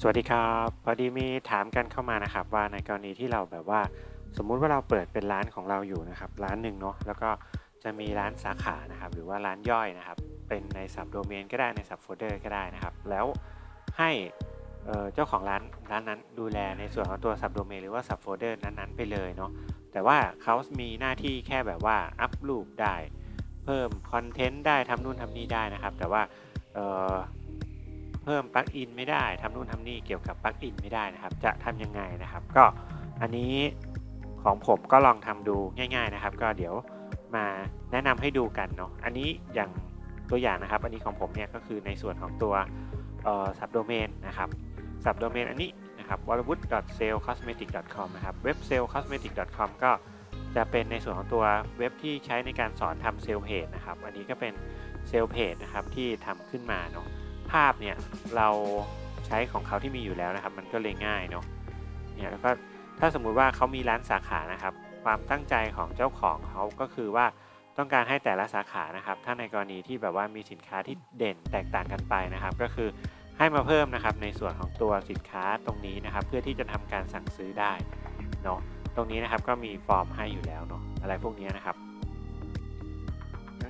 สวัสดีครับพอดีมีถามกันเข้ามานะครับ ว่าในกรณีที่เราแบบว่า สมมุติว่าเราเปิดเป็นร้านของเราอยู่นะครับ ร้านหนึ่งเนาะแล้วก็จะมีร้านสาขานะครับ หรือว่าร้านย่อยนะครับ เป็นในสับโดเมนก็ได้ในสับโฟลเดอร์ก็ได้นะครับ แล้วให้เจ้าของร้านร้านนั้นดูแลในส่วนของตัวสับโดเมนหรือว่าสับโฟลเดอร์นั้นๆไปเลยเนาะแต่ว่าเขามีหน้าที่แค่แบบว่าอัพรูปได้ เพิ่มคอนเทนต์ได้ทำนู่นทำนี่ได้นะครับ แต่ว่า เพิ่มปลั๊กอินไม่ได้ทำนู่นทำนี่เกี่ยวกับปลั๊กอินไม่ได้นะครับ จะทำยังไงนะครับ ก็อันนี้ของผมก็ลองทำดูง่าย ๆนะครับ ก็เดี๋ยวมาแนะนำให้ดูกันเนาะอันนี้อย่างตัวอย่างนะครับ อันนี้ของผมเนี่ยก็คือในส่วนของตัวสับโดเมนนะครับสับโดเมนอันนี้นะครับ w a l w o o d s a l e c o s m e t i c c o m นะครับ w e b s a l e c o s m e t i c c o m ก็จะเป็นในส่วนของตัวเว็บที่ใช้ในการสอนทำเซลล์เพจนะครับ อันนี้ก็เป็นเซลล์เพจนะครับที่ทำขึ้นมาเนาะาพเนี่ยเราใช้ของเขาที่มีอยู่แล้วนะครับ มันก็เลยง่ายเนาะเนี่ยแล้วก็ถ้าสมมุติว่าเขามีร้านสาขานะครับ ความตั้งใจของเจ้าของเขาก็คือว่าต้องการให้แต่ละสาขานะครับ ถ้าในกรณีที่แบบว่ามีสินค้าที่เด่นแตกต่างกันไปนะครับ ก็คือให้มาเพิ่มนะครับในส่วนของตัวสินค้าตรงนี้นะครับ เพื่อที่จะทำการสั่งซื้อได้เนาะตรงนี้นะครับก็มีฟอร์มให้อยู่แล้วเนาะอะไรพวกนี้นะครับ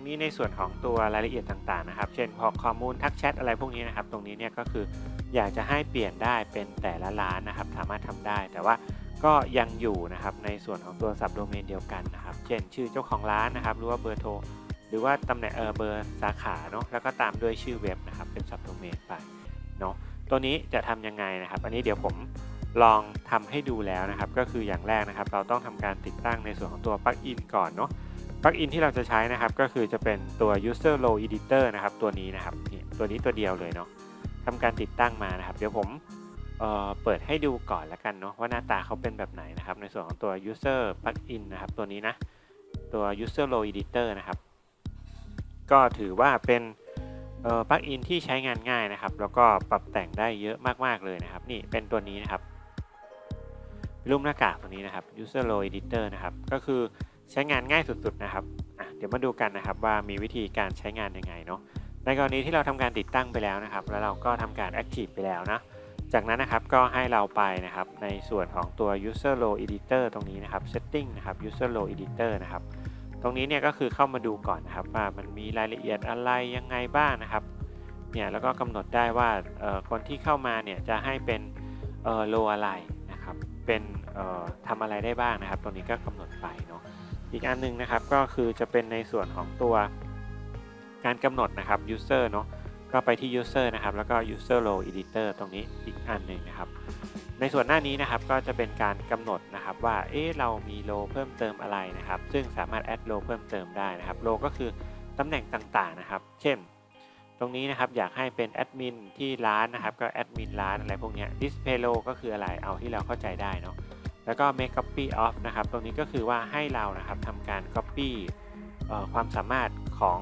ทั้งนี้ในส่วนของตัวรายละเอียดต่างๆนะครับ เช่นพอข้อมูลทักแชทอะไรพวกนี้นะครับ ตรงนี้เนี่ยก็คืออยากจะให้เปลี่ยนได้เป็นแต่ละร้านนะครับ สามารถทำได้ แต่ว่าก็ยังอยู่นะครับในส่วนของตัวสับโดเมนเดียวกันนะครับ เช่น ชื่อเจ้าของร้านนะครับ หรือว่าเบอร์โทร หรือว่าตำแหน่งเออเบอร์สาขาเนาะ แล้วก็ตามด้วยชื่อเว็บนะครับ เป็นสับโดเมนไปเนาะ ตัวนี้จะทำยังไงนะครับ อันนี้เดี๋ยวผมลองทำให้ดูแล้วนะครับ ก็คืออย่างแรกนะครับ เราต้องทำการติดตั้งในส่วนของตัวปลั๊กอินก่อนเนาะ ปลั๊กอินที่เราจะใช้นะครับก็คือจะเป็นตัว user low editor นะครับตัวนี้นะครับนี่ตัวนี้ตัวเดียวเลยเนาะทำการติดตั้งมานะครับ เดี๋ยวผมเเปิดให้ดูก่อนแล้วกันเนาะว่าหน้าตาเขาเป็นแบบไหนนะครับ ในส่วนของตัว user plugin นะครับตัวนี้นะตัว user low editor นะครับ ก็ถือว่าเป็นปลั๊กอินที่ใช้งานง่ายนะครับ แล้วก็ปรับแต่งได้เยอะมากๆเลยนะครับ นี่เป็นตัวนี้นะครับรูปหน้ากากตัวนี้นะครับ user low editor นะครับ ก็คือ ใช้งานง่ายสุดๆนะครับเดี๋ยวมาดูกันนะครับว่ามีวิธีการใช้งานยังไงเนาะในกรณีที่เราทำการติดตั้งไปแล้วนะครับ แล้วเราก็ทำการ active ไปแล้วนะจากนั้นนะครับก็ให้เราไปนะครับในส่วนของตัว user low editor ตรงนี้นะครับ setting นะครับ user low editor นะครับ ตรงนี้เนี่ยก็คือเข้ามาดูก่อนนะครับว่ามันมีรายละเอียดอะไรยังไงบ้างนะครับเนี่ยแล้วก็กำหนดได้ว่าคนที่เข้ามาเนี่ยจะให้เป็น low อะไรนะครับเป็นทำอะไรได้บ้างนะครับ ตรงนี้ก็กำหนดไปเนาะ อีกอันนึงนะครับก็คือจะเป็นในส่วนของตัวการกำหนดนะครับ user เนาะก็ไปที่ user นะครับ แล้วก็ user row editor ตรงนี้อีกอันหนึ่งนะครับ ในส่วนหน้านี้นะครับก็จะเป็นการกำหนดนะครับว่าเอ๊ะเรามีโลเพิ่มเติมอะไรนะครับ ซึ่งสามารถ add row เพิ่มเติมได้นะครับโลก็คือตำแหน่งต่างๆนะครับ เช่น ตรงนี้นะครับอยากให้เป็นแอดมินที่ร้านนะครับ ก็แอดมินร้านอะไรพวกนี้ display row ก็คืออะไรเอาที่เราเข้าใจได้เนาะ แล้วก็ make copy of นะครับ ตรงนี้ก็คือว่าให้เรานะครับทำการ copy ความสามารถของ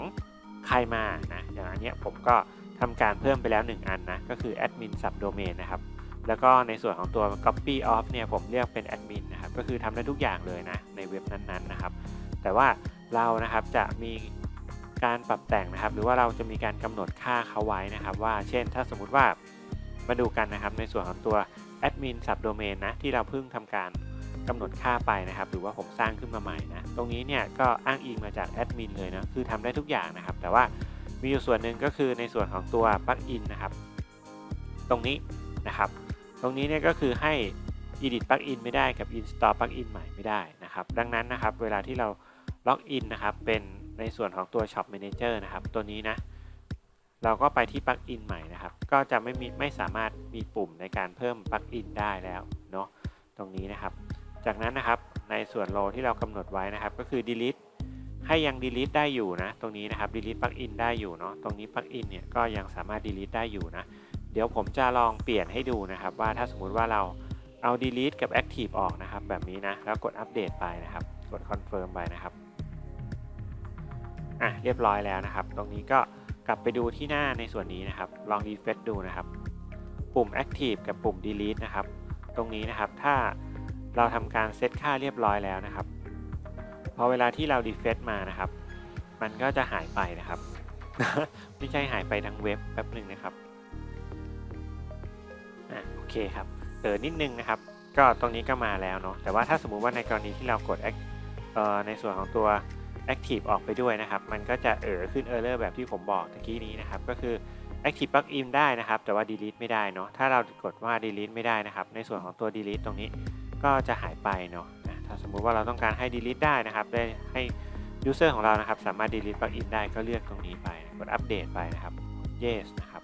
ใครมานะอย่างอันนี้ผมก็ทำการเพิ่มไปแล้ว 1 อันนะ ก็คือ admin subdomain นะครับ แล้วก็ในส่วนของตัว copy of เนี่ยผมเรียกเป็น admin นะครับ ก็คือทำได้ทุกอย่างเลยนะ ในเว็บนั้นๆนะครับ แต่ว่าเรานะครับจะมีการปรับแต่งนะครับ หรือว่าเราจะมีการกำหนดค่าเขาไว้นะครับ ว่าเช่นถ้าสมมติว่ามาดูกันนะครับในส่วนของตัว แอดมินสับโดเมนนะที่เราเพิ่งทำการกำหนดค่าไปนะครับ หรือว่าผมสร้างขึ้นมาใหม่นะ ตรงนี้เนี่ยก็อ้างอิงมาจากแอดมินเลยนะ คือทำได้ทุกอย่างนะครับ แต่ว่ามีอยู่ส่วนหนึ่งก็คือในส่วนของตัวปลั๊กอินนะครับ ตรงนี้นะครับ ตรงนี้เนี่ยก็คือให้ edit ปลั๊กอินไม่ได้กับ install ปลั๊กอินใหม่ไม่ได้นะครับ ดังนั้นนะครับ เวลาที่เราล็อกอินนะครับ เป็นในส่วนของตัว shop manager นะครับ ตัวนี้นะ เราก็ไปที่ปลั๊กอินใหม่นะครับ ก็จะไม่มีไม่สามารถมีปุ่มในการเพิ่มปลั๊กอินได้แล้วเนาะตรงนี้นะครับ จากนั้นนะครับในส่วนโลที่เรากำหนดไว้นะครับ ก็คือ delete ให้ยัง delete ได้อยู่นะ ตรงนี้นะครับ delete ปลั๊กอินได้อยู่เนาะตรงนี้ปลั๊กอินเนี่ยก็ยังสามารถ delete ได้อยู่นะ เดี๋ยวผมจะลองเปลี่ยนให้ดูนะครับ ว่าถ้าสมมุติว่าเราเอา delete กับ active ออกนะครับ แบบนี้นะ แล้วกดอัปเดตไปนะครับ กด confirm ไปนะครับอะเรียบร้อยแล้วนะครับ ตรงนี้ก็ กลับไปดูที่หน้าในส่วนนี้นะครับ ลอง refresh ดูนะครับ ปุ่ม active กับปุ่ม delete นะครับ ตรงนี้นะครับ ถ้าเราทำการเซตค่าเรียบร้อยแล้วนะครับ พอเวลาที่เรา refresh มานะครับ มันก็จะหายไปนะครับ ไม่ใช่หายไปทั้งเว็บแป๊บหนึ่งนะครับอโอเคครับเออนิดนึงนะครับ ก็ตรงนี้ก็มาแล้วเนาะ แต่ว่าถ้าสมมุติว่าในกรณีที่เรากด act เอ่อในส่วนของตัว active ออกไปด้วยนะครับ มันก็จะเออขึ้น error แบบที่ผมบอกตะกี้นี้นะครับ ก็คือ active plugin ได้นะครับ แต่ว่า delete ไม่ได้เนาะ ถ้าเรากดว่า delete ไม่ได้นะครับ ในส่วนของตัว delete ตรงนี้ก็จะหายไปเนาะ ถ้าสมมุติว่าเราต้องการให้ delete ได้นะครับ ได้ให้ user ของเรานะครับ สามารถ delete plugin ได้ก็เลือกตรงนี้ไป กดอัปเดตไปนะครับ yes นะครับ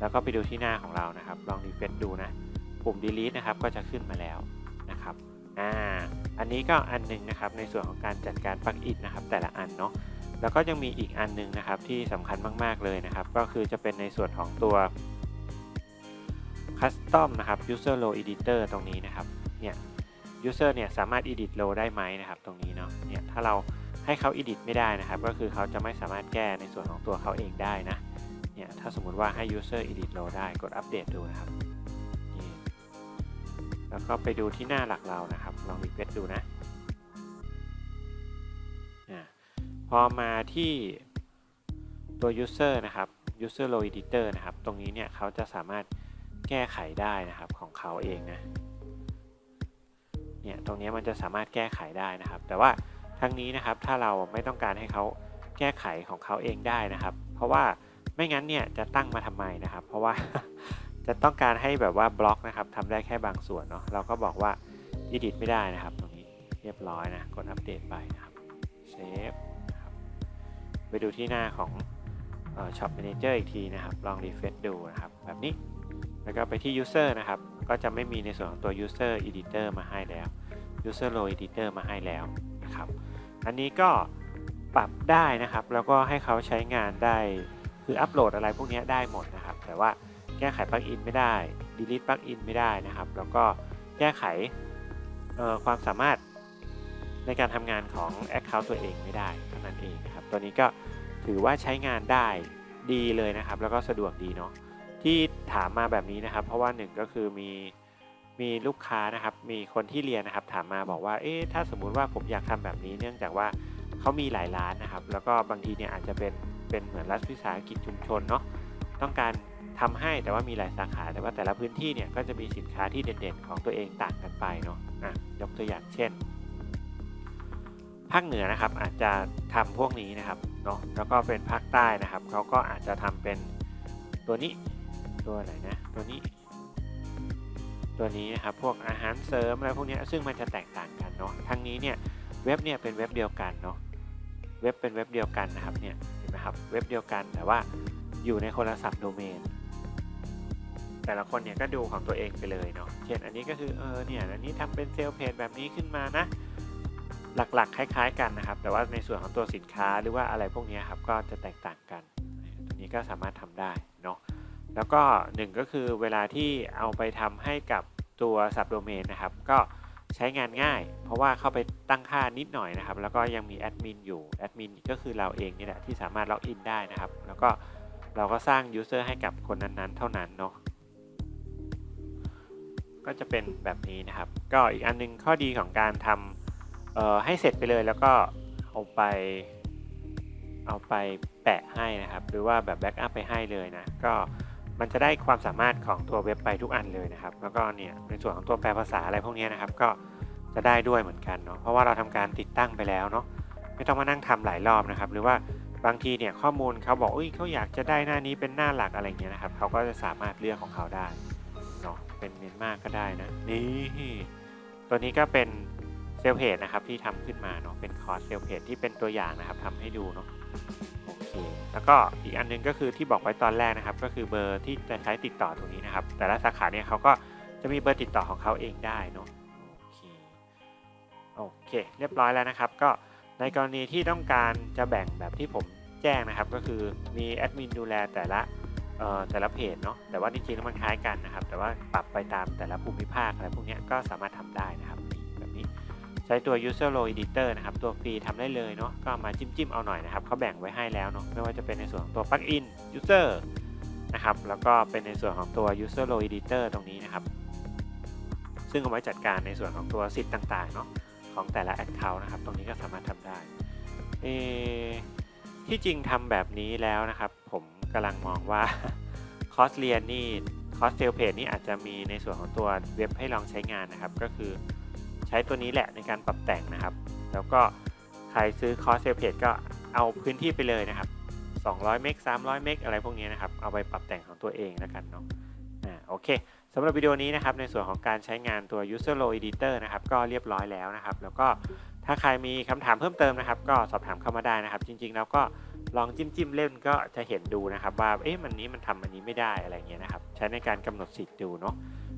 แล้วก็ไปดูที่หน้าของเรานะครับ ลอง refresh ดูนะ ปุ่ม delete นะครับ ก็จะขึ้นมาแล้ว นี้ก็อันหนึงนะครับในส่วนของการจัดการปลั๊กอินนะครับแต่ละอันเนาะแล้วก็ยังมีอีกอันหนึงนะครับที่สำคัญมาก ๆ เลยนะครับ ก็คือจะเป็นในส่วนของตัว custom นะครับ user row editor ตรงนี้นะครับเนี่ย user เนี่ยสามารถ edit row ได้ไหมนะครับ ตรงนี้เนาะเนี่ยถ้าเราให้เขา edit ไม่ได้นะครับ ก็คือเขาจะไม่สามารถแก้ในส่วนของตัวเขาเองได้นะเนี่ยถ้าสมมุติว่าให้ user edit row ได้กดอัปเดตดูนะครับ แล้วก็ไปดูที่หน้าหลักเรานะครับ ลองรีเฟรชดูนะพอมาที่ตัว user นะครับ user row editor นะครับ ตรงนี้เนี่ยเขาจะสามารถแก้ไขได้นะครับของเขาเองนะ เนี่ยตรงนี้มันจะสามารถแก้ไขได้นะครับ แต่ว่าทั้งนี้นะครับถ้าเราไม่ต้องการให้เขาแก้ไขของเขาเองได้นะครับ เพราะว่าไม่งั้นเนี่ยจะตั้งมาทำไมนะครับ เพราะว่า จะต้องการให้แบบว่าบล็อกนะครับทำได้แค่บางส่วนเนาะเราก็บอกว่า edit ไม่ได้นะครับ ตรงนี้เรียบร้อยนะกดอัปเดตไปนะครับเซฟนะครับไปดูที่หน้าของเอ่อ Shop Manager อีกทีนะครับ ลอง refresh ดูนะครับ แบบนี้แล้วก็ไปที่ User นะครับ ก็จะไม่มีในส่วนของตัว User Editor มาให้แล้ว User Row Editor มาให้แล้วนะครับ อันนี้ก็ปรับได้นะครับ แล้วก็ให้เขาใช้งานได้ คืออัปโหลดอะไรพวกนี้ได้หมดนะครับ แต่ว่า ก้ไขปลั๊กอินไม่ได้ delete ปลั๊กอินไม่ได้นะครับ แล้วก็แก้ไขความสามารถในการทำงานของ Account ตัวเองไม่ได้เท่านั้นเองนะครับ ตัวนี้ก็ถือว่าใช้งานได้ดีเลยนะครับ แล้วก็สะดวกดีเนาะที่ถามมาแบบนี้นะครับ เพราะว่าหนึ่งก็คือมีมีลูกค้านะครับ มีคนที่เรียนนะครับ ถามมาบอกว่า เอ๊ะถ้าสมมุติว่าผมอยากทำแบบนี้เนื่องจากว่าเขามีหลายร้านนะครับ แล้วก็บางทีเนี่ยอาจจะเป็นเป็นเหมือนรัฐวิสาหกิจชุมชนเนาะต้องการ ทำให้แต่ว่ามีหลายสาขาแต่ว่าแต่ละพื้นที่เนี่ยก็จะมีสินค้าที่เด่นๆ ของตัวเองต่างกันไปเนาะอะยกตัวอย่างเช่นภาคเหนือนะครับอาจจะทำพวกนี้นะครับเนาะแล้วก็เป็นภาคใต้นะครับเขาก็อาจจะทำเป็นตัวนี้ตัวไหนนะตัวนี้ ตัวนี้นะครับพวกอาหารเสริมอะไรพวกนี้ซึ่งมันจะแตกต่างกันเนาะทั้งนี้เนี่ยเว็บเนี่ยเป็นเว็บเดียวกันเนาะเว็บเป็นเว็บเดียวกันนะครับเนี่ยเห็นไหมครับเว็บเดียวกันแต่ว่าอยู่ในคนละสับโดเมน แต่ละคนเนี่ยก็ดูของตัวเองไปเลยเนาะเช่นอันนี้ก็คือเออเนี่ยอันนี้ทำเป็นเซลล์เพจแบบนี้ขึ้นมานะ หลักๆ คล้าย ๆ กันนะครับ แต่ว่าในส่วนของตัวสินค้าหรือว่าอะไรพวกนี้ครับก็จะแตกต่างกันตัวนี้ก็สามารถทำได้เนาะแล้วก็หนึ่งก็คือเวลาที่เอาไปทำให้กับตัวสับโดเมนนะครับ ก็ใช้งานง่าย เพราะว่าเข้าไปตั้งค่านิดหน่อยนะครับ แล้วก็ยังมีแอดมินอยู่แอดมินก็คือเราเองนี่แหละที่สามารถล็อกอินได้นะครับ แล้วก็เราก็สร้างยูเซอร์ให้กับคนนั้นๆ เท่านั้นเนาะ ก็จะเป็นแบบนี้นะครับ ก็อีกอันนึงข้อดีของการทำให้เสร็จไปเลยแล้วก็เอาไป เอาไปแปะให้นะครับ หรือว่าแบบแบ็กอัพไปให้เลยนะ ก็มันจะได้ความสามารถของตัวเว็บไปทุกอันเลยนะครับ แล้วก็เนี่ยในส่วนของตัวแปลภาษาอะไรพวกนี้นะครับ ก็จะได้ด้วยเหมือนกันเนาะ เพราะว่าเราทำการติดตั้งไปแล้วเนาะ ไม่ต้องมานั่งทำหลายรอบนะครับ หรือว่าบางทีเนี่ยข้อมูลเขาบอกอุ้ยเขาอยากจะได้หน้านี้เป็นหน้าหลักอะไรเงี้ยนะครับ เขาก็จะสามารถเลือกของเขาได้ เป็นเมนมาก็ได้นะ นี่ตัวนี้ก็เป็นเซลเพจนะครับที่ทำขึ้นมาเนาะเป็นคอร์สเซลเพจที่เป็นตัวอย่างนะครับทำให้ดูเนาะโอเคแล้วก็อีกอันนึงก็คือที่บอกไว้ตอนแรกนะครับ ก็คือเบอร์ที่จะใช้ติดต่อตรงนี้นะครับ แต่ละสาขาเนี่ยเขาก็จะมีเบอร์ติดต่อของเขาเองได้เนาะโอเคโอเค เรียบร้อยแล้วนะครับ ก็ในกรณีที่ต้องการจะแบ่งแบบที่ผมแจ้งนะครับ ก็คือมีแอดมินดูแลแต่ละ แต่ละเพจเนาะแต่ว่าจริงๆแล้วมันคล้ายกันนะครับ แต่ว่าปรับไปตามแต่ละภูมิภาคอะไรพวกนี้ก็สามารถทำได้นะครับแบบนี้ใช้ตัว user row editor นะครับ ตัวฟรีทำได้เลยเนาะก็มาจิ้มจิ้มๆเอาหน่อยนะครับเขาแบ่งไว้ให้แล้วเนาะไม่ว่าจะเป็นในส่วนของตัว plugin user นะครับแล้วก็เป็นในส่วนของตัว user row editor ตรงนี้นะครับ ซึ่งเอาไว้จัดการในส่วนของตัวสิทธิ์ต่างๆเนาะของแต่ละ Account นะครับ ตรงนี้ก็สามารถทำได้ที่จริงทำแบบนี้แล้วนะครับ ผม กำลังมองว่าคอร์สเรียนนี่ค Cost Sale Page นี่อาจจะมีในส่วนของตัวเว็บให้ลองใช้งานนะครับ ก็คือใช้ตัวนี้แหละในการปรับแต่งนะครับ แล้วก็ใครซื้อ Cost Sale Page ก็เอาพื้นที่ไปเลยนะครับ 200 เมก 300 เมกอะไรพวกนี้นะครับ เอาไปปรับแต่งของตัวเองแล้วกันเนาะอ่าโอเคสำหรับวิดีโอนี้นะครับในส่วนของการใช้งานตัว User Low Editor นะครับก็เรียบร้อยแล้วนะครับ แล้วก็ถ้าใครมีคำถามเพิ่มเติมนะครับ ก็สอบถามเข้ามาได้นะครับ จริงๆแล้วก็ ลองจิ้มจิ้มๆเล่นก็จะเห็นดูนะครับว่าเอ๊ะมันนี้มันทำอันนี้ไม่ได้อะไรเงี้ยนะครับใช้ในการกำหนดสิทธิ์ดูเนาะ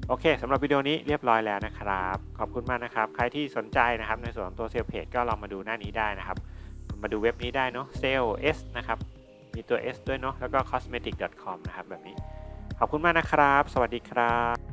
โอเคสำหรับวิดีโอนี้เรียบร้อยแล้วนะครับ ขอบคุณมากนะครับ ใครที่สนใจนะครับในส่วนของตัวเซลล์เพจก็ลองมาดูหน้านี้ได้นะครับ มาดูเว็บนี้ได้เนาะ sales นะครับ มีตัว S ด้วยเนาะแล้วก็ cosmetic.com นะครับแบบนี้ ขอบคุณมากนะครับ สวัสดีครับ